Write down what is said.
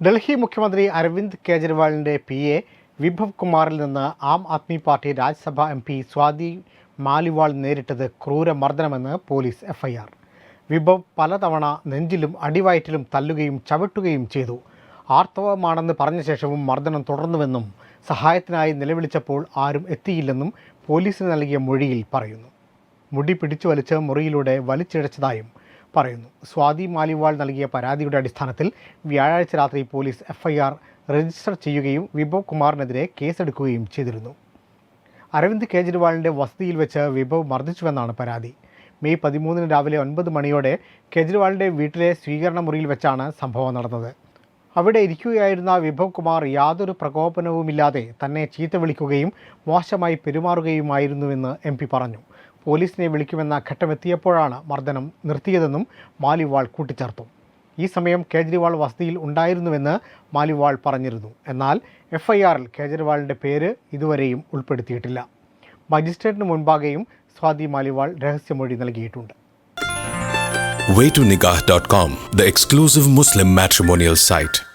ഡൽഹി മുഖ്യമന്ത്രി അരവിന്ദ് കെജ്രിവാളിന്റെ P A Vibhav കുമാറിൽ നിന്ന് Aam Aadmi party Rajya Sabha M P Swati Maliwal നേരിട്ടത് ക്രൂര മർദ്ദനമെന്ന് പോലീസ് എഫ്ഐആർ. വിഭവ് പലതവണ നെഞ്ചിലും അടിവയറ്റിലും തല്ലുകയും ചവിട്ടുകയും ചെയ്തു. ആർത്തവമാണെന്ന് പറഞ്ഞ ശേഷവും മർദ്ദനം തുടർന്നുവെന്നും സഹായത്തിനായി നിലവിളിച്ചപ്പോൾ ആരും എത്തിയില്ലെന്നും പോലീസിന് നൽകിയ മൊഴിയിൽ പറയുന്നു. മുടി പിടിച്ചു വലിച്ച് മുറിയിലൂടെ വലിച്ചിഴച്ചതായും പറയുന്നു. സ്വാതി മാലിവാൾ നൽകിയ പരാതിയുടെ അടിസ്ഥാനത്തിൽ വ്യാഴാഴ്ച രാത്രി പോലീസ് എഫ്ഐആർ രജിസ്റ്റർ ചെയ്യുകയും വിഭവ് കുമാറിനെതിരെ കേസെടുക്കുകയും ചെയ്തിരുന്നു. അരവിന്ദ് കേജ്രിവാളിന്റെ വസതിയിൽ വെച്ച് വിഭവ് മർദ്ദിച്ചുവെന്നാണ് പരാതി. മെയ് പതിമൂന്നിന് രാവിലെ ഒൻപത് മണിയോടെ കേജ്രിവാളിന്റെ വീട്ടിലെ സ്വീകരണ മുറിയിൽ വെച്ചാണ് സംഭവം നടന്നത്. അവിടെ ഇരിക്കുകയായിരുന്ന വിഭവ് കുമാർ യാതൊരു പ്രകോപനവുമില്ലാതെ തന്നെ ചീത്ത വിളിക്കുകയും മോശമായി പെരുമാറുകയുമായിരുന്നുവെന്ന് എം പി പറഞ്ഞു. പോലീസിനെ വിളിക്കുമെന്ന ഘട്ടമെത്തിയപ്പോഴാണ് മർദ്ദനം നിർത്തിയതെന്നും മാലിവാൾ കൂട്ടിച്ചേർത്തു. ഈ സമയം കേജ്രിവാൾ വസതിയിൽ ഉണ്ടായിരുന്നുവെന്ന് മാലിവാൾ പറഞ്ഞിരുന്നു. എന്നാൽ എഫ്ഐആറിൽ കേജ്രിവാളിന്റെ പേര് ഇതുവരെയും ഉൾപ്പെടുത്തിയിട്ടില്ല. മജിസ്ട്രേറ്റിന് മുൻപാകെയും സ്വാതി മാലിവാൾ രഹസ്യമൊഴി നൽകിയിട്ടുണ്ട്. Waytonikah.com, the exclusive Muslim matrimonial site.